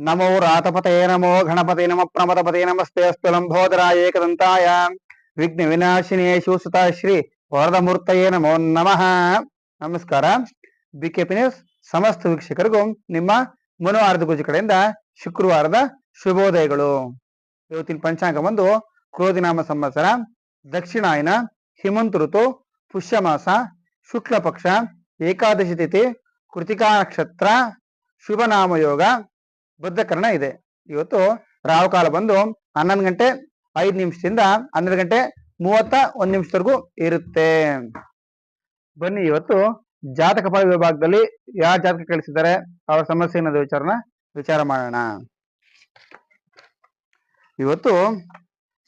ನಮೋ ರಾತಪತೇ ನಮೋ ಗಣಪತಿ ನಮ ಪ್ರಮದಪತಿ ನಮಸ್ತೆ ಅಸ್ತು ಲಂಬೋದರಾಯ ಏಕದಂತಾಯ ವಿಘ್ನ ವಿನಾಶಿನಿ ಶಿವಸುತ ಶ್ರೀ ವರದಮೂರ್ತಯೇ ನಮೋ ನಮಃ ನಮಸ್ಕಾರ ಬಿಕೆಪಿ ನ್ಯೂಸ್ ಸಮಸ್ತ ವೀಕ್ಷಕರಿಗೂ ನಿಮ್ಮ ಮನೋಹಾರದ ಗುಜಿ ಕಡೆಯಿಂದ ಶುಕ್ರವಾರದ ಶುಭೋದಯಗಳು. ಇವತ್ತಿನ ಪಂಚಾಂಗ ಬಂದು ಕ್ರೋಧಿನಾಮ ಸಂವತ್ಸರ, ದಕ್ಷಿಣಾಯನ ಹಿಮಂತ ಋತು ಪುಷ್ಯಮಾಸ ಶುಕ್ಲ ಪಕ್ಷ, ಏಕಾದಶಿ ತಿಥಿ, ಕೃತಿಕಾ ನಕ್ಷತ್ರ, ಶುಭನಾಮ ನಾಮಯೋಗ ಬದ್ಧಕರಣ ಇದೆ. ಇವತ್ತು ರಾಹುಕಾಲ ಬಂದು ಹನ್ನೊಂದು ಗಂಟೆ ಐದು ನಿಮಿಷದಿಂದ ಹನ್ನೆರಡು ಗಂಟೆ ಮೂವತ್ತ ಒಂದ್ ನಿಮಿಷದವರೆಗೂ ಇರುತ್ತೆ. ಬನ್ನಿ, ಇವತ್ತು ಜಾತಕ ಫಲ ವಿಭಾಗದಲ್ಲಿ ಯಾವ ಜಾತಕ ಕಳಿಸಿದ್ದಾರೆ? ಅವರ ಸಮಸ್ಯೆ ಏನದ ವಿಚಾರನ? ವಿಚಾರ ಮಾಡೋಣ. ಇವತ್ತು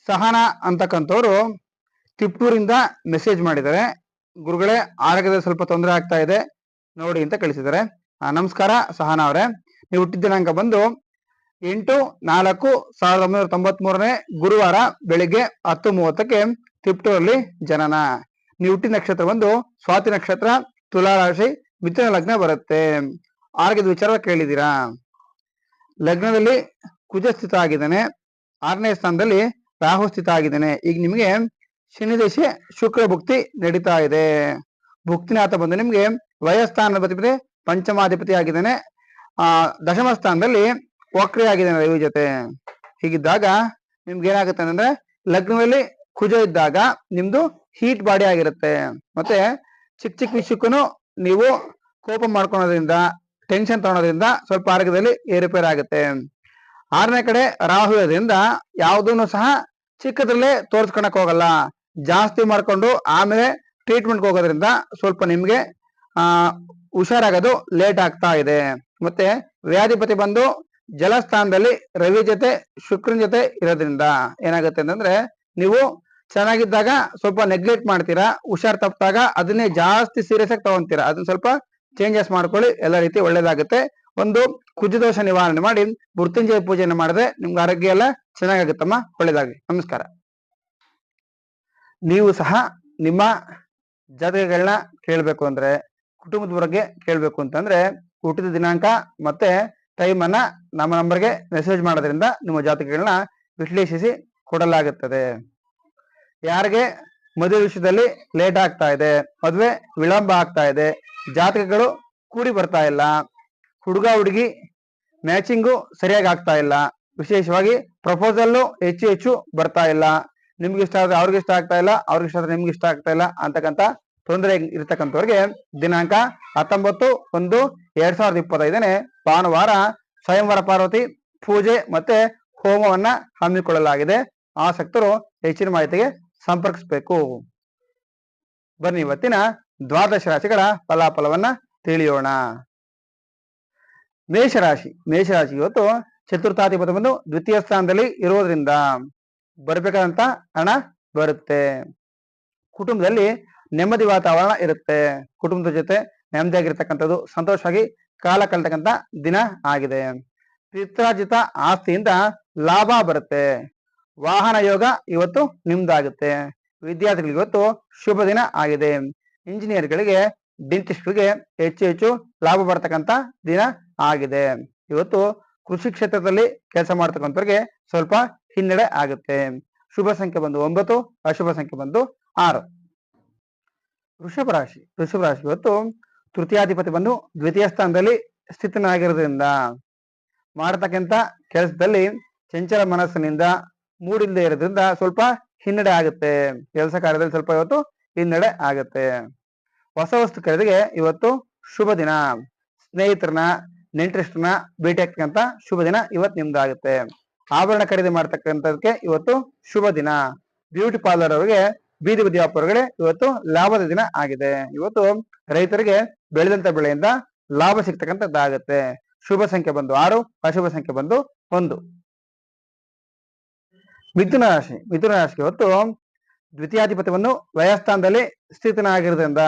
ಸಹನ ಅಂತಕ್ಕಂಥವ್ರು ತಿಪ್ಪೂರಿಂದ ಮೆಸೇಜ್ ಮಾಡಿದ್ದಾರೆ. ಗುರುಗಳೇ ಆರೋಗ್ಯದ ಸ್ವಲ್ಪ ತೊಂದರೆ ಆಗ್ತಾ ಇದೆ. ನೋಡಿ ಅಂತ ಕಳಿಸಿದ್ದಾರೆ. ನಮಸ್ಕಾರ, ಸಹನ ಅವರೇ. ಹುಟ್ಟಿದ ದಿನಾಂಕ ಬಂದು ಎಂಟು ನಾಲ್ಕು ಸಾವಿರದ ಒಂಬೈನೂರ ತೊಂಬತ್ ಮೂರನೇ ಗುರುವಾರ ಬೆಳಿಗ್ಗೆ ಹತ್ತು ಮೂವತ್ತಕ್ಕೆ ತಿಪ್ಟೂರಲ್ಲಿ ಜನನ. ನೀವು ಹುಟ್ಟಿದ ನಕ್ಷತ್ರ ಬಂದು ಸ್ವಾತಿ ನಕ್ಷತ್ರ ತುಲಾರಾಶಿ ಮಿಥುನ ಲಗ್ನ ಬರುತ್ತೆ. ಆರೋಗ್ಯದ ವಿಚಾರ ಕೇಳಿದ್ದೀರಾ? ಲಗ್ನದಲ್ಲಿ ಕುಜ ಸ್ಥಿತ ಆಗಿದ್ದಾನೆ. ಆರನೇ ಸ್ಥಾನದಲ್ಲಿ ರಾಹು ಸ್ಥಿತ ಆಗಿದ್ದಾನೆ. ಈಗ ನಿಮಗೆ ಶನಿ ದಶೆ ಶುಕ್ರ ಭುಕ್ತಿ ನಡೀತಾ ಇದೆ. ಭುಕ್ತಿನಾಥ ಬಂದು ನಿಮ್ಗೆ ವಯಸ್ಥಾನಾಧಿಪತಿ ಪಂಚಮಾಧಿಪತಿ ಆಗಿದ್ದಾನೆ. ಆ ದಶಮ ಸ್ಥಾನದಲ್ಲಿ ವಕ್ರಿ ಆಗಿದ್ದಾನೆ ರವಿ ಜೊತೆ. ಹೀಗಿದ್ದಾಗ ನಿಮ್ಗೆ ಏನಾಗುತ್ತೆ ಅಂದ್ರೆ ಲಗ್ನದಲ್ಲಿ ಕುಜ ಇದ್ದಾಗ ನಿಮ್ದು ಹೀಟ್ ಬಾಡಿ ಆಗಿರುತ್ತೆ. ಮತ್ತೆ ಚಿಕ್ಕ ಚಿಕ್ಕ ವಿಷಯಕ್ಕೂ ನೀವು ಕೋಪ ಮಾಡ್ಕೊಳೋದ್ರಿಂದ ಟೆನ್ಷನ್ ತಗೊಳೋದ್ರಿಂದ ಸ್ವಲ್ಪ ಆರೋಗ್ಯದಲ್ಲಿ ಏರುಪೇರು ಆಗುತ್ತೆ ಆರನೇ ಕಡೆ ರಾಹು ಇರೋದ್ರಿಂದ ಯಾವುದನ್ನು ಸಹ ಚಿಕ್ಕದ್ರಲ್ಲೇ ತೋರ್ಸ್ಕೊಳಕ್ ಹೋಗಲ್ಲ. ಜಾಸ್ತಿ ಮಾಡ್ಕೊಂಡು ಆಮೇಲೆ ಟ್ರೀಟ್ಮೆಂಟ್ ಹೋಗೋದ್ರಿಂದ ಸ್ವಲ್ಪ ನಿಮ್ಗೆ, ಆ, ಹುಷಾರಾಗೋದು ಲೇಟ್ ಆಗ್ತಾ ಇದೆ. ಮತ್ತೆ ವ್ಯಾಧಿಪತಿ ಬಂದು ಜಲಸ್ಥಾನದಲ್ಲಿ ರವಿ ಜೊತೆ, ಶುಕ್ರನ ಜೊತೆ ಇರೋದ್ರಿಂದ ಏನಾಗುತ್ತೆ ಅಂತಂದ್ರೆ ನೀವು ಚೆನ್ನಾಗಿದ್ದಾಗ ಸ್ವಲ್ಪ ನೆಗ್ಲೆಕ್ಟ್ ಮಾಡ್ತೀರಾ, ಹುಷಾರ್ ತಪ್ಪಿದಾಗ ಅದನ್ನೇ ಜಾಸ್ತಿ ಸೀರಿಯಸ್ ಆಗಿ ತಗೊಂತೀರಾ. ಅದನ್ನ ಸ್ವಲ್ಪ ಚೇಂಜಸ್ ಮಾಡ್ಕೊಳ್ಳಿ, ಎಲ್ಲ ರೀತಿ ಒಳ್ಳೇದಾಗುತ್ತೆ. ಒಂದು ಕುಜದೋಷ ನಿವಾರಣೆ ಮಾಡಿ ಮೃತ್ಯುಂಜಯ ಪೂಜೆಯನ್ನು ಮಾಡಿದ್ರೆ ನಿಮ್ಗೆ ಆರೋಗ್ಯ ಎಲ್ಲ ಚೆನ್ನಾಗಾಗುತ್ತಮ್ಮ. ಒಳ್ಳೇದಾಗಿ ನಮಸ್ಕಾರ. ನೀವು ಸಹ ನಿಮ್ಮ ಜಾತಕಗಳನ್ನ ಕೇಳಬೇಕು ಅಂದ್ರೆ, ಕುಟುಂಬದ ಬಗ್ಗೆ ಕೇಳಬೇಕು ಅಂತಂದ್ರೆ ಹುಟ್ಟಿದ ದಿನಾಂಕ ಮತ್ತೆ ಟೈಮ್ ಅನ್ನ ನಮ್ಮ ನಂಬರ್ಗೆ ಮೆಸೇಜ್ ಮಾಡೋದ್ರಿಂದ ನಿಮ್ಮ ಜಾತಕಗಳನ್ನ ವಿಶ್ಲೇಷಿಸಿ ಕೊಡಲಾಗುತ್ತದೆ. ಯಾರಿಗೆ ಮದುವೆ ವಿಷಯದಲ್ಲಿ ಲೇಟ್ ಆಗ್ತಾ ಇದೆ, ಮದುವೆ ವಿಳಂಬ ಆಗ್ತಾ ಇದೆ, ಜಾತಕಗಳು ಕೂಡಿ ಬರ್ತಾ ಇಲ್ಲ, ಹುಡುಗ ಹುಡುಗಿ ಮ್ಯಾಚಿಂಗು ಸರಿಯಾಗಿ ಆಗ್ತಾ ಇಲ್ಲ, ವಿಶೇಷವಾಗಿ ಪ್ರಪೋಸಲ್ಲು ಹೆಚ್ಚು ಹೆಚ್ಚು ಬರ್ತಾ ಇಲ್ಲ, ನಿಮ್ಗೆ ಇಷ್ಟ ಆದ್ರೆ ಅವ್ರಿಗೆ ಇಷ್ಟ ಆಗ್ತಾ ಇಲ್ಲ, ಅವ್ರಿಗೆ ಇಷ್ಟ ಆದ್ರೆ ನಿಮ್ಗೆ ಇಷ್ಟ ಆಗ್ತಾ ಇಲ್ಲ ಅಂತಕ್ಕಂತ ತೊಂದರೆ ಇರತಕ್ಕಂಥವ್ರಿಗೆ ದಿನಾಂಕ ಹತ್ತೊಂಬತ್ತು ಒಂದು ಎರಡ್ ಸಾವಿರದ ಇಪ್ಪತ್ತೈದನೇ ಭಾನುವಾರ ಸ್ವಯಂವರ ಪಾರ್ವತಿ ಪೂಜೆ ಮತ್ತೆ ಹೋಮವನ್ನ ಹಮ್ಮಿಕೊಳ್ಳಲಾಗಿದೆ. ಆಸಕ್ತರು ಹೆಚ್ಚಿನ ಮಾಹಿತಿಗೆ ಸಂಪರ್ಕಿಸಬೇಕು. ಬನ್ನಿ ಇವತ್ತಿನ ದ್ವಾದಶ ರಾಶಿಗಳ ಫಲಾಫಲವನ್ನ ತಿಳಿಯೋಣ. ಮೇಷರಾಶಿ ಮೇಷರಾಶಿ ಇವತ್ತು ಚತುರ್ಥಾಧಿಪತಿ ಬಂದು ದ್ವಿತೀಯ ಸ್ಥಾನದಲ್ಲಿ ಇರೋದ್ರಿಂದ ಬರಬೇಕಾದಂತ ಹಣ ಬರುತ್ತೆ. ಕುಟುಂಬದಲ್ಲಿ ನೆಮ್ಮದಿ ವಾತಾವರಣ ಇರುತ್ತೆ. ಕುಟುಂಬದ ಜೊತೆ ನೆಮ್ಮದಿಯಾಗಿರ್ತಕ್ಕಂಥದ್ದು ಸಂತೋಷವಾಗಿ ಕಾಲ ಕಳ್ತಕ್ಕಂಥ ದಿನ ಆಗಿದೆ. ಪಿತ್ರಾರ್ಜಿತ ಆಸ್ತಿಯಿಂದ ಲಾಭ ಬರುತ್ತೆ. ವಾಹನ ಯೋಗ ಇವತ್ತು ನಿಮ್ದಾಗುತ್ತೆ. ವಿದ್ಯಾರ್ಥಿಗಳಿಗೆ ಇವತ್ತು ಶುಭ ದಿನ ಆಗಿದೆ. ಇಂಜಿನಿಯರ್ಗಳಿಗೆ, ಡೆಂಟಿಸ್ಟ್ಗಳಿಗೆ ಹೆಚ್ಚು ಹೆಚ್ಚು ಲಾಭ ಬರ್ತಕ್ಕಂಥ ದಿನ ಆಗಿದೆ. ಇವತ್ತು ಕೃಷಿ ಕ್ಷೇತ್ರದಲ್ಲಿ ಕೆಲಸ ಮಾಡ್ತಕ್ಕಂಥವ್ರಿಗೆ ಸ್ವಲ್ಪ ಹಿನ್ನಡೆ ಆಗುತ್ತೆ. ಶುಭ ಸಂಖ್ಯೆ ಬಂದು ಒಂಬತ್ತು, ಅಶುಭ ಸಂಖ್ಯೆ ಬಂದು ಆರು. ವೃಷಭ ರಾಶಿ. ವೃಷಭ ರಾಶಿ ಇವತ್ತು ತೃತೀಯಾಧಿಪತಿ ಬಂದು ದ್ವಿತೀಯ ಸ್ಥಾನದಲ್ಲಿ ಸ್ಥಿತನಾಗಿರೋದ್ರಿಂದ ಮಾಡತಕ್ಕಂತ ಕೆಲಸದಲ್ಲಿ ಚಂಚಲ ಮನಸ್ಸಿನಿಂದ ಮೂಡಿಲ್ಲದೆ ಇರೋದ್ರಿಂದ ಸ್ವಲ್ಪ ಹಿನ್ನಡೆ ಆಗುತ್ತೆ. ಕೆಲಸ ಕಾರ್ಯದಲ್ಲಿ ಸ್ವಲ್ಪ ಇವತ್ತು ಹಿನ್ನಡೆ ಆಗುತ್ತೆ. ಹೊಸ ವಸ್ತು ಖರೀದಿಗೆ ಇವತ್ತು ಶುಭ ದಿನ. ಸ್ನೇಹಿತರನ್ನ ನೆಂಟರಿಷ್ಟರನ್ನ ಭೇಟಿ ಆಗ್ತಕ್ಕಂತ ಶುಭ ದಿನ ಇವತ್ತು ನಿಮ್ದಾಗುತ್ತೆ. ಆಭರಣ ಖರೀದಿ ಮಾಡ್ತಕ್ಕಂಥದಕ್ಕೆ ಇವತ್ತು ಶುಭ ದಿನ. ಬ್ಯೂಟಿ ಪಾರ್ಲರ್ ಅವರಿಗೆ ಬೀದಿ ಬದಿ ವ್ಯಾಪಾರಗಳೇ ಇವತ್ತು ಲಾಭದ ದಿನ ಆಗಿದೆ. ಇವತ್ತು ರೈತರಿಗೆ ಬೆಳೆದಂತ ಬೆಳೆಯಿಂದ ಲಾಭ ಸಿಗ್ತಕ್ಕಂಥದ್ದಾಗತ್ತೆ ಶುಭ ಸಂಖ್ಯೆ ಬಂದು ಆರು, ಅಶುಭ ಸಂಖ್ಯೆ ಬಂದು ಒಂದು. ಮಿಥುನ ರಾಶಿ ಮಿಥುನ ರಾಶಿ ಇವತ್ತು ದ್ವಿತೀಯಾಧಿಪತ್ಯವನ್ನು ವಯಸ್ಥಾನದಲ್ಲಿ ಸ್ಥಿತನಾಗಿರೋದ್ರಿಂದ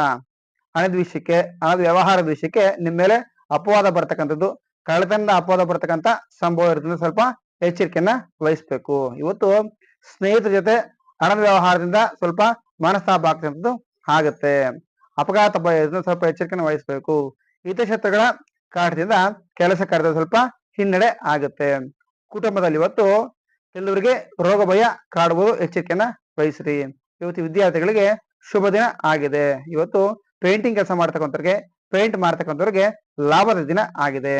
ಹಣದ ವಿಷಯಕ್ಕೆ, ಹಣದ ವ್ಯವಹಾರದ ವಿಷಯಕ್ಕೆ ನಿಮ್ಮ ಮೇಲೆ ಅಪವಾದ ಬರ್ತಕ್ಕಂಥದ್ದು ಕಳೆತನದ ಅಪವಾದ ಬರ್ತಕ್ಕಂಥ ಸಂಭವ ಇರೋದ್ರಿಂದ ಸ್ವಲ್ಪ ಎಚ್ಚರಿಕೆಯನ್ನ ವಹಿಸ್ಬೇಕು. ಇವತ್ತು ಸ್ನೇಹಿತರ ಜೊತೆ ಹಣದ ವ್ಯವಹಾರದಿಂದ ಸ್ವಲ್ಪ ಮನಸ್ತಾಪ ಆಗ್ತಕ್ಕಂಥದ್ದು ಆಗುತ್ತೆ. ಅಪಘಾತ ಭಯ ಇರೋದ್ರಿಂದ ಸ್ವಲ್ಪ ಎಚ್ಚರಿಕೆಯನ್ನು ವಹಿಸಬೇಕು. ಹಿತಶತ್ರುಗಳ ಕಾಟದಿಂದ ಕೆಲಸ ಕಾರ್ಯದ ಸ್ವಲ್ಪ ಹಿನ್ನಡೆ ಆಗುತ್ತೆ. ಕುಟುಂಬದಲ್ಲಿ ಇವತ್ತು ಕೆಲವರಿಗೆ ರೋಗ ಭಯ ಕಾಡುವುದು ಎಚ್ಚರಿಕೆಯನ್ನ ವಹಿಸ್ರಿ. ಇವತ್ತು ವಿದ್ಯಾರ್ಥಿಗಳಿಗೆ ಶುಭ ದಿನ ಆಗಿದೆ. ಇವತ್ತು ಪೇಂಟಿಂಗ್ ಕೆಲಸ ಮಾಡ್ತಕ್ಕಂಥವ್ರಿಗೆ, ಪೇಂಟ್ ಮಾಡ್ತಕ್ಕಂಥವ್ರಿಗೆ ಲಾಭದ ದಿನ ಆಗಿದೆ.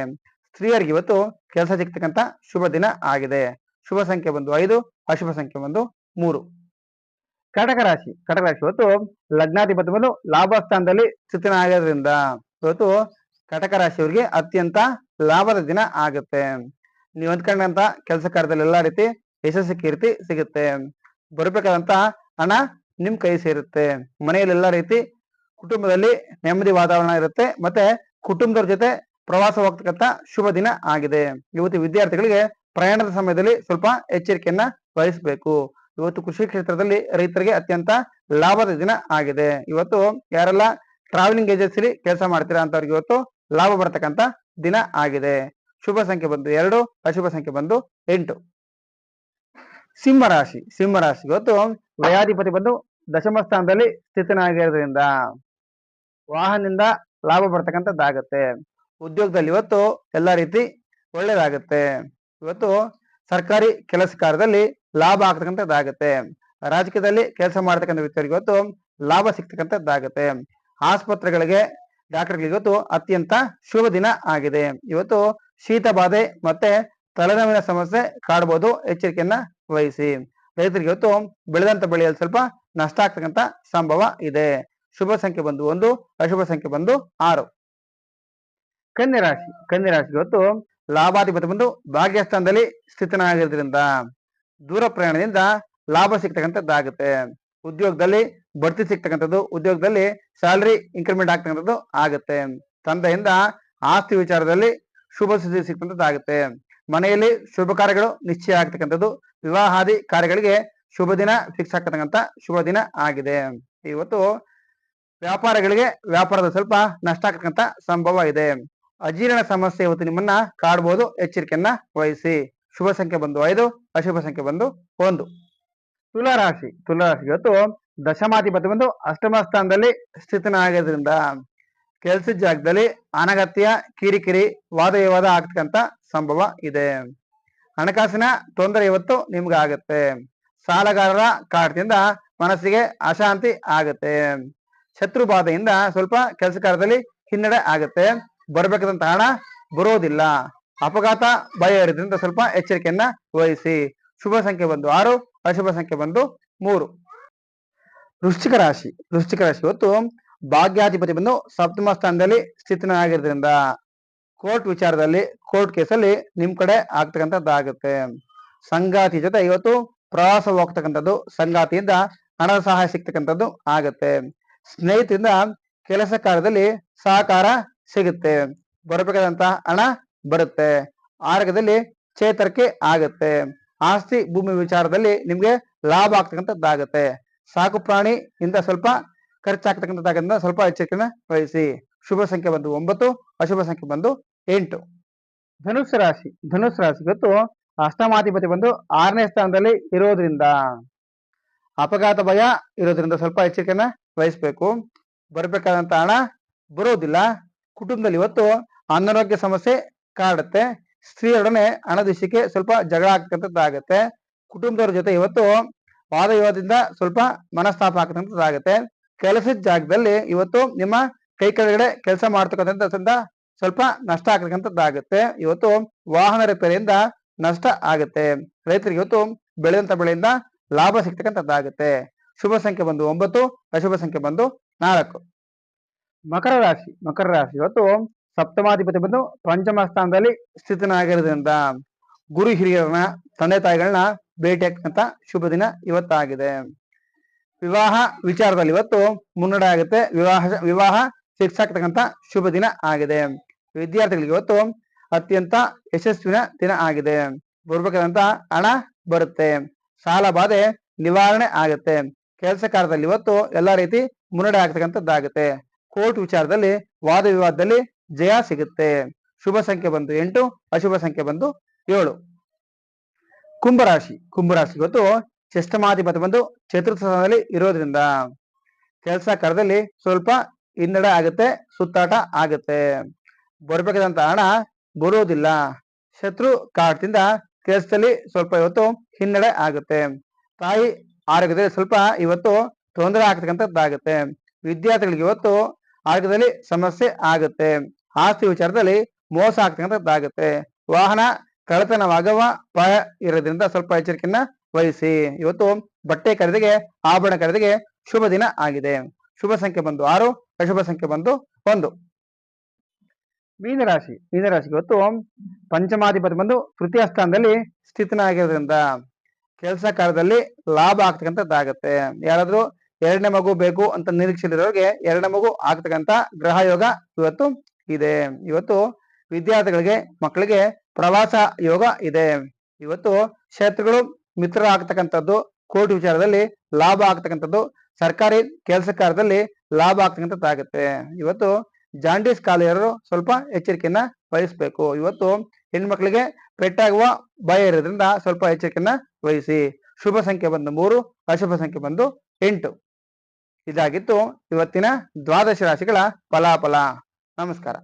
ಸ್ತ್ರೀಯರಿಗೆ ಇವತ್ತು ಕೆಲಸ ಸಿಗ್ತಕ್ಕಂಥ ಶುಭ ದಿನ ಆಗಿದೆ. ಶುಭ ಸಂಖ್ಯೆ ಬಂದು ಐದು, ಅಶುಭ ಸಂಖ್ಯೆ ಬಂದು ಮೂರು. ಕಟಕ ರಾಶಿ ಕಟಕ ರಾಶಿ. ಇವತ್ತು ಲಗ್ನಾಧಿಪತಿ ಸ್ಥಾನದಲ್ಲಿ ಸ್ಥಿತನಾಗಿರೋದ್ರಿಂದ ಇವತ್ತು ಕಟಕ ರಾಶಿಯವರಿಗೆ ಅತ್ಯಂತ ಲಾಭದ ದಿನ ಆಗುತ್ತೆ. ನೀವು ಅಂದ್ಕೊಂಡಂತ ಕೆಲಸ ಕಾರ್ಯದಲ್ಲಿ ಎಲ್ಲಾ ರೀತಿ ಯಶಸ್ಸು ಕೀರ್ತಿ ಸಿಗುತ್ತೆ. ಬರಬೇಕಾದಂತ ಹಣ ನಿಮ್ ಕೈ ಸೇರುತ್ತೆ. ಮನೆಯಲ್ಲಿ ಎಲ್ಲಾ ರೀತಿ ಕುಟುಂಬದಲ್ಲಿ ನೆಮ್ಮದಿ ವಾತಾವರಣ ಇರುತ್ತೆ. ಮತ್ತೆ ಕುಟುಂಬದವ್ರ ಜೊತೆ ಪ್ರವಾಸ ಹೋಗ್ತಕ್ಕಂತ ಶುಭ ದಿನ ಆಗಿದೆ. ಇವತ್ತು ವಿದ್ಯಾರ್ಥಿಗಳಿಗೆ ಪ್ರಯಾಣದ ಸಮಯದಲ್ಲಿ ಸ್ವಲ್ಪ ಎಚ್ಚರಿಕೆಯನ್ನ ವಹಿಸಬೇಕು. ಇವತ್ತು ಕೃಷಿ ಕ್ಷೇತ್ರದಲ್ಲಿ ರೈತರಿಗೆ ಅತ್ಯಂತ ಲಾಭದ ದಿನ ಆಗಿದೆ. ಇವತ್ತು ಯಾರೆಲ್ಲ ಟ್ರಾವೆಲಿಂಗ್ ಏಜೆನ್ಸಿಲಿ ಕೆಲಸ ಮಾಡ್ತೀರಾ ಅಂತವ್ರಿಗೆ ಇವತ್ತು ಲಾಭ ಬರ್ತಕ್ಕಂತ ದಿನ ಆಗಿದೆ. ಶುಭ ಸಂಖ್ಯೆ ಬಂದು ಎರಡು, ಅಶುಭ ಸಂಖ್ಯೆ ಬಂದು ಎಂಟು. ಸಿಂಹ ರಾಶಿ ಸಿಂಹ ರಾಶಿ. ಇವತ್ತು ವ್ಯಯಾಧಿಪತಿ ಬಂದು ದಶಮ ಸ್ಥಾನದಲ್ಲಿ ಸ್ಥಿತನಾಗಿರೋದ್ರಿಂದ ವಾಹನದಿಂದ ಲಾಭ ಬರ್ತಕ್ಕಂಥದ್ದಾಗತ್ತೆ. ಉದ್ಯೋಗದಲ್ಲಿ ಇವತ್ತು ಎಲ್ಲ ರೀತಿ ಒಳ್ಳೇದಾಗತ್ತೆ. ಇವತ್ತು ಸರ್ಕಾರಿ ಕೆಲಸ ಕಾರ್ಯದಲ್ಲಿ ಲಾಭ ಆಗ್ತಕ್ಕಂಥದ್ದಾಗತ್ತೆ. ರಾಜಕೀಯದಲ್ಲಿ ಕೆಲಸ ಮಾಡ್ತಕ್ಕಂಥ ವ್ಯಕ್ತಿಯರಿಗೆ ಇವತ್ತು ಲಾಭ ಸಿಗ್ತಕ್ಕಂಥದ್ದಾಗತ್ತೆ. ಆಸ್ಪತ್ರೆಗಳಿಗೆ, ಡಾಕ್ಟರ್ಗಳಿಗೆ ಇವತ್ತು ಅತ್ಯಂತ ಶುಭ ದಿನ ಆಗಿದೆ. ಇವತ್ತು ಶೀತ ಬಾಧೆ ಮತ್ತೆ ತಲೆನೋವಿನ ಸಮಸ್ಯೆ ಕಾಡಬಹುದು ಎಚ್ಚರಿಕೆಯನ್ನ ವಹಿಸಿ. ರೈತರಿಗೆ ಇವತ್ತು ಬೆಳೆದಂತ ಬೆಳೆಯಲ್ಲಿ ಸ್ವಲ್ಪ ನಷ್ಟ ಆಗ್ತಕ್ಕಂಥ ಸಂಭವ ಇದೆ. ಶುಭ ಸಂಖ್ಯೆ ಬಂದು ಒಂದು, ಅಶುಭ ಸಂಖ್ಯೆ ಬಂದು ಆರು. ಕನ್ಯರಾಶಿ ರಾಶಿ, ಕನ್ಯಾ ರಾಶಿ ಇವತ್ತು ಲಾಭಾಧಿಪತಿ ಬಂದು ಭಾಗ್ಯಸ್ಥಾನದಲ್ಲಿ ಸ್ಥಿತನಾಗಿರೋದ್ರಿಂದ ದೂರ ಪ್ರಯಾಣದಿಂದ ಲಾಭ ಸಿಗ್ತಕ್ಕಂಥದ್ದಾಗುತ್ತೆ ಉದ್ಯೋಗದಲ್ಲಿ ಬಡ್ತಿ ಸಿಗ್ತಕ್ಕಂಥದ್ದು, ಉದ್ಯೋಗದಲ್ಲಿ ಸ್ಯಾಲರಿ ಇನ್ಕ್ರಿಮೆಂಟ್ ಆಗ್ತಕ್ಕಂಥದ್ದು ಆಗುತ್ತೆ. ತಂದೆಯಿಂದ ಆಸ್ತಿ ವಿಚಾರದಲ್ಲಿ ಶುಭ ಸುದ್ದಿ ಸಿಗ್ತಕ್ಕಂಥದ್ದಾಗುತ್ತೆ ಮನೆಯಲ್ಲಿ ಶುಭ ಕಾರ್ಯಗಳು ನಿಶ್ಚಯ ಆಗ್ತಕ್ಕಂಥದ್ದು. ವಿವಾಹಾದಿ ಕಾರ್ಯಗಳಿಗೆ ಶುಭ ದಿನ ಫಿಕ್ಸ್ ಆಗ್ತಕ್ಕಂಥ ಶುಭ ದಿನ ಆಗಿದೆ. ಇವತ್ತು ವ್ಯಾಪಾರಗಳಿಗೆ ವ್ಯಾಪಾರದ ಸ್ವಲ್ಪ ನಷ್ಟ ಆಗ್ತಕ್ಕಂಥ ಸಂಭವ ಇದೆ. ಅಜೀರ್ಣ ಸಮಸ್ಯೆ ಇವತ್ತು ನಿಮ್ಮನ್ನ ಕಾಡ್ಬೋದು. ಎಚ್ಚರಿಕೆಯನ್ನ ವಹಿಸಿ. ಶುಭ ಸಂಖ್ಯೆ ಬಂದು ಐದು, ಅಶುಭ ಸಂಖ್ಯೆ ಬಂದು ಒಂದು. ತುಲಾ ರಾಶಿ ತುಲಾ ರಾಶಿ. ಇವತ್ತು ದಶಮಾಧಿಪತಿ ಬಂದು ಅಷ್ಟಮ ಸ್ಥಾನದಲ್ಲಿ ಸ್ಥಿತನಾಗಿರೋದ್ರಿಂದ ಕೆಲಸದ ಜಾಗದಲ್ಲಿ ಅನಗತ್ಯ, ಕಿರಿಕಿರಿ ವಾದ ವಿವಾದ ಆಗ್ತಕ್ಕಂತ ಸಂಭವ ಇದೆ. ಹಣಕಾಸಿನ ತೊಂದರೆ ಇವತ್ತು ನಿಮ್ಗೆ ಆಗತ್ತೆ. ಸಾಲಗಾರರ ಕಾಟದಿಂದ ಮನಸ್ಸಿಗೆ ಅಶಾಂತಿ ಆಗತ್ತೆ. ಶತ್ರು ಬಾಧೆಯಿಂದ ಸ್ವಲ್ಪ ಕೆಲಸ ಕಾರ್ಯದಲ್ಲಿ ಹಿನ್ನಡೆ ಆಗತ್ತೆ. ಬರಬೇಕಾದಂತ ಹಣ ಬರೋದಿಲ್ಲ. ಅಪಘಾತ ಭಯ ಇರೋದ್ರಿಂದ ಸ್ವಲ್ಪ ಎಚ್ಚರಿಕೆಯನ್ನ ವಹಿಸಿ. ಶುಭ ಸಂಖ್ಯೆ ಬಂದು ಆರು, ಅಶುಭ ಸಂಖ್ಯೆ ಬಂದು ಮೂರು. ವೃಶ್ಚಿಕ ರಾಶಿ ವೃಶ್ಚಿಕ ರಾಶಿ ಇವತ್ತು ಭಾಗ್ಯಾಧಿಪತಿ ಬಂದು ಸಪ್ತಮ ಸ್ಥಾನದಲ್ಲಿ ಸ್ಥಿತನಾಗಿರೋದ್ರಿಂದ ಕೋರ್ಟ್ ವಿಚಾರದಲ್ಲಿ, ಕೋರ್ಟ್ ಕೇಸಲ್ಲಿ ನಿಮ್ ಕಡೆ ಆಗ್ತಕ್ಕಂಥದ್ದಾಗುತ್ತೆ. ಸಂಗಾತಿ ಜೊತೆ ಇವತ್ತು ಪ್ರವಾಸ ಹೋಗ್ತಕ್ಕಂಥದ್ದು, ಸಂಗಾತಿಯಿಂದ ಹಣದ ಸಹಾಯ ಸಿಗ್ತಕ್ಕಂಥದ್ದು ಆಗತ್ತೆ. ಸ್ನೇಹಿತರಿಂದ ಕೆಲಸ ಕಾರ್ಯದಲ್ಲಿ ಸಹಕಾರ ಸಿಗುತ್ತೆ. ಬರಬೇಕಾದಂತ ಹಣ ಬರುತ್ತೆ. ಆರೋಗ್ಯದಲ್ಲಿ ಚೇತರಿಕೆ ಆಗುತ್ತೆ. ಆಸ್ತಿ ಭೂಮಿ ವಿಚಾರದಲ್ಲಿ ನಿಮ್ಗೆ ಲಾಭ ಆಗ್ತಕ್ಕಂಥದ್ದಾಗುತ್ತೆ. ಸಾಕು ಪ್ರಾಣಿ ಇಂದ ಸ್ವಲ್ಪ ಖರ್ಚಾಗ್ತಕ್ಕಂಥದ್ದಾಗದಿಂದ ಸ್ವಲ್ಪ ಎಚ್ಚರಿಕೆನ ವಹಿಸಿ. ಶುಭ ಸಂಖ್ಯೆ ಬಂದು ಒಂಬತ್ತು, ಅಶುಭ ಸಂಖ್ಯೆ ಬಂದು ಎಂಟು. ಧನುಸ್ ರಾಶಿ ಧನುಸ್ ರಾಶಿ ಇವತ್ತು ಅಷ್ಟಮಾಧಿಪತಿ ಬಂದು ಆರನೇ ಸ್ಥಾನದಲ್ಲಿ ಇರೋದ್ರಿಂದ. ಅಪಘಾತ ಭಯ ಇರೋದ್ರಿಂದ ಸ್ವಲ್ಪ ಎಚ್ಚರಿಕೆಯನ್ನ ವಹಿಸ್ಬೇಕು. ಬರಬೇಕಾದಂತ ಹಣ ಬರೋದಿಲ್ಲ. ಕುಟುಂಬದಲ್ಲಿ ಇವತ್ತು ಅನಾರೋಗ್ಯ ಸಮಸ್ಯೆ ಕಾಡುತ್ತೆ. ಸ್ತ್ರೀಯರೊಡನೆ ಹಣದ ಸ್ವಲ್ಪ ಜಗಳ ಆಗ್ತಕ್ಕಂಥದ್ದಾಗತ್ತೆ. ಕುಟುಂಬದವ್ರ ಜೊತೆ ಇವತ್ತು ವಾದ ವಿವಾದದಿಂದ ಸ್ವಲ್ಪ ಮನಸ್ತಾಪ ಆಗ್ತಕ್ಕಂಥದ್ದಾಗತ್ತೆ. ಕೆಲಸದ ಜಾಗದಲ್ಲಿ ಇವತ್ತು ನಿಮ್ಮ ಕೈ ಕೆಳಗಡೆ ಕೆಲಸ ಮಾಡ್ತಕ್ಕಂಥದ್ದ ಸ್ವಲ್ಪ ನಷ್ಟ ಆಗ್ತಕ್ಕಂಥದ್ದಾಗುತ್ತೆ. ಇವತ್ತು ವಾಹನ ರಿಪೇರಿಯಿಂದ ನಷ್ಟ ಆಗುತ್ತೆ. ರೈತರಿಗೆ ಇವತ್ತು ಬೆಳೆದಂತ ಬೆಳೆಯಿಂದ ಲಾಭ ಸಿಗ್ತಕ್ಕಂಥದ್ದಾಗುತ್ತೆ. ಶುಭ ಸಂಖ್ಯೆ ಬಂದು ಒಂಬತ್ತು, ಅಶುಭ ಸಂಖ್ಯೆ ಬಂದು ನಾಲ್ಕು. ಮಕರ ರಾಶಿ ಮಕರ ರಾಶಿ. ಇವತ್ತು ಸಪ್ತಮಾಧಿಪತಿ ಬಂದು ಪಂಚಮ ಸ್ಥಾನದಲ್ಲಿ ಸ್ಥಿತನಾಗಿರೋದ್ರಿಂದ ಗುರು ಹಿರಿಯರನ್ನ, ತಂದೆ ತಾಯಿಗಳನ್ನ ಭೇಟಿ ಹಾಕಂತ ಶುಭ ದಿನ ಇವತ್ತಾಗಿದೆ. ವಿವಾಹ ವಿಚಾರದಲ್ಲಿ ಇವತ್ತು ಮುನ್ನಡೆ ಆಗುತ್ತೆ. ವಿವಾಹ ವಿವಾಹ ಫಿಕ್ಸ್ ಆಗ್ತಕ್ಕಂತ ಶುಭ ದಿನ ಆಗಿದೆ. ವಿದ್ಯಾರ್ಥಿಗಳಿಗೆ ಇವತ್ತು ಅತ್ಯಂತ ಯಶಸ್ವಿನ ದಿನ ಆಗಿದೆ. ಬರ್ಬೇಕಾದಂತ ಹಣ ಬರುತ್ತೆ. ಸಾಲ ಬಾಧೆ ನಿವಾರಣೆ ಆಗುತ್ತೆ. ಕೆಲಸ ಕಾರ್ಯದಲ್ಲಿ ಇವತ್ತು ಎಲ್ಲಾ ರೀತಿ ಮುನ್ನಡೆ ಆಗ್ತಕ್ಕಂಥದ್ದಾಗುತ್ತೆ. ಕೋರ್ಟ್ ವಿಚಾರದಲ್ಲಿ ವಾದ ವಿವಾದದಲ್ಲಿ ಜಯ ಸಿಗುತ್ತೆ. ಶುಭ ಸಂಖ್ಯೆ ಬಂದು ಎಂಟು, ಅಶುಭ ಸಂಖ್ಯೆ ಬಂದು ಏಳು. ಕುಂಭರಾಶಿ ಕುಂಭರಾಶಿ ಗೊತ್ತು ಚಷ್ಟಮಾಧಿಪತಿ ಬಂದು ಚತುರ್ಥ ಸ್ಥಾನದಲ್ಲಿ ಇರೋದ್ರಿಂದ ಕೆಲಸ ಕರದಲ್ಲಿ ಸ್ವಲ್ಪ ಹಿನ್ನಡೆ ಆಗುತ್ತೆ, ಸುತ್ತಾಟ ಆಗುತ್ತೆ. ಬರ್ಬೇಕಾದಂತ ಹಣ ಬರೋದಿಲ್ಲ. ಶತ್ರು ಕಾಟದಿಂದ ಕೆಲಸದಲ್ಲಿ ಸ್ವಲ್ಪ ಇವತ್ತು ಹಿನ್ನಡೆ ಆಗುತ್ತೆ. ತಾಯಿ ಆರೋಗ್ಯದಲ್ಲಿ ಸ್ವಲ್ಪ ಇವತ್ತು ತೊಂದರೆ ಆಗ್ತಕ್ಕಂಥದ್ದಾಗುತ್ತೆ. ವಿದ್ಯಾರ್ಥಿಗಳಿಗೆ ಇವತ್ತು ಆರೋಗ್ಯದಲ್ಲಿ ಸಮಸ್ಯೆ ಆಗುತ್ತೆ. ಆಸ್ತಿ ವಿಚಾರದಲ್ಲಿ ಮೋಸ ಆಗ್ತಕ್ಕಂಥದ್ದಾಗುತ್ತೆ ವಾಹನ ಕಳತನವಾಗವ ಭಯ ಇರೋದ್ರಿಂದ ಸ್ವಲ್ಪ ಎಚ್ಚರಿಕೆಯನ್ನ ವಹಿಸಿ. ಇವತ್ತು ಬಟ್ಟೆ ಖರೀದಿಗೆ, ಆಭರಣ ಖರೀದಿಗೆ ಶುಭ ದಿನ ಆಗಿದೆ. ಶುಭ ಸಂಖ್ಯೆ ಬಂದು ಆರು, ಅಶುಭ ಸಂಖ್ಯೆ ಬಂದು ಒಂದು. ಮೀನರಾಶಿ, ಮೀನರಾಶಿಗೆ ಇವತ್ತು ಪಂಚಮಾಧಿಪತಿ ಬಂದು ತೃತೀಯ ಸ್ಥಾನದಲ್ಲಿ ಸ್ಥಿತನಾಗಿರೋದ್ರಿಂದ ಕೆಲಸ ಕಾರ್ಯದಲ್ಲಿ ಲಾಭ ಆಗ್ತಕ್ಕಂಥದ್ದಾಗತ್ತೆ. ಯಾರಾದ್ರೂ ಎರಡನೇ ಮಗು ಬೇಕು ಅಂತ ನಿರೀಕ್ಷೆಲಿರೋರಿಗೆ ಎರಡನೇ ಮಗು ಆಗ್ತಕ್ಕಂಥ ಗ್ರಹ ಯೋಗ ಇವತ್ತು ಇದೆ. ಇವತ್ತು ವಿದ್ಯಾರ್ಥಿಗಳಿಗೆ, ಮಕ್ಕಳಿಗೆ ಪ್ರವಾಸ ಯೋಗ ಇದೆ. ಇವತ್ತು ಶತ್ರುಗಳು ಮಿತ್ರ ಆಗ್ತಕ್ಕಂಥದ್ದು. ಕೋರ್ಟ್ ವಿಚಾರದಲ್ಲಿ ಲಾಭ ಆಗ್ತಕ್ಕಂಥದ್ದು. ಸರ್ಕಾರಿ ಕೆಲಸ ಕಾರ್ಯದಲ್ಲಿ ಲಾಭ ಆಗ್ತಕ್ಕಂಥದ್ದಾಗುತ್ತೆ. ಇವತ್ತು ಜಾಂಡೀಸ್ ಕಾಲೆಯರು ಸ್ವಲ್ಪ ಎಚ್ಚರಿಕೆಯನ್ನ ವಹಿಸ್ಬೇಕು. ಇವತ್ತು ಹೆಣ್ಮಕ್ಳಿಗೆ ಪೆಟ್ಟಾಗುವ ಭಯ ಇರೋದ್ರಿಂದ ಸ್ವಲ್ಪ ಎಚ್ಚರಿಕೆಯನ್ನ ವಹಿಸಿ. ಶುಭ ಸಂಖ್ಯೆ ಬಂದು ಮೂರು, ಅಶುಭ ಸಂಖ್ಯೆ ಬಂದು ಎಂಟು. ಇದಾಗಿತ್ತು ಇವತ್ತಿನ ದ್ವಾದಶ ರಾಶಿಗಳ ಫಲಾಫಲ. ನಮಸ್ಕಾರ.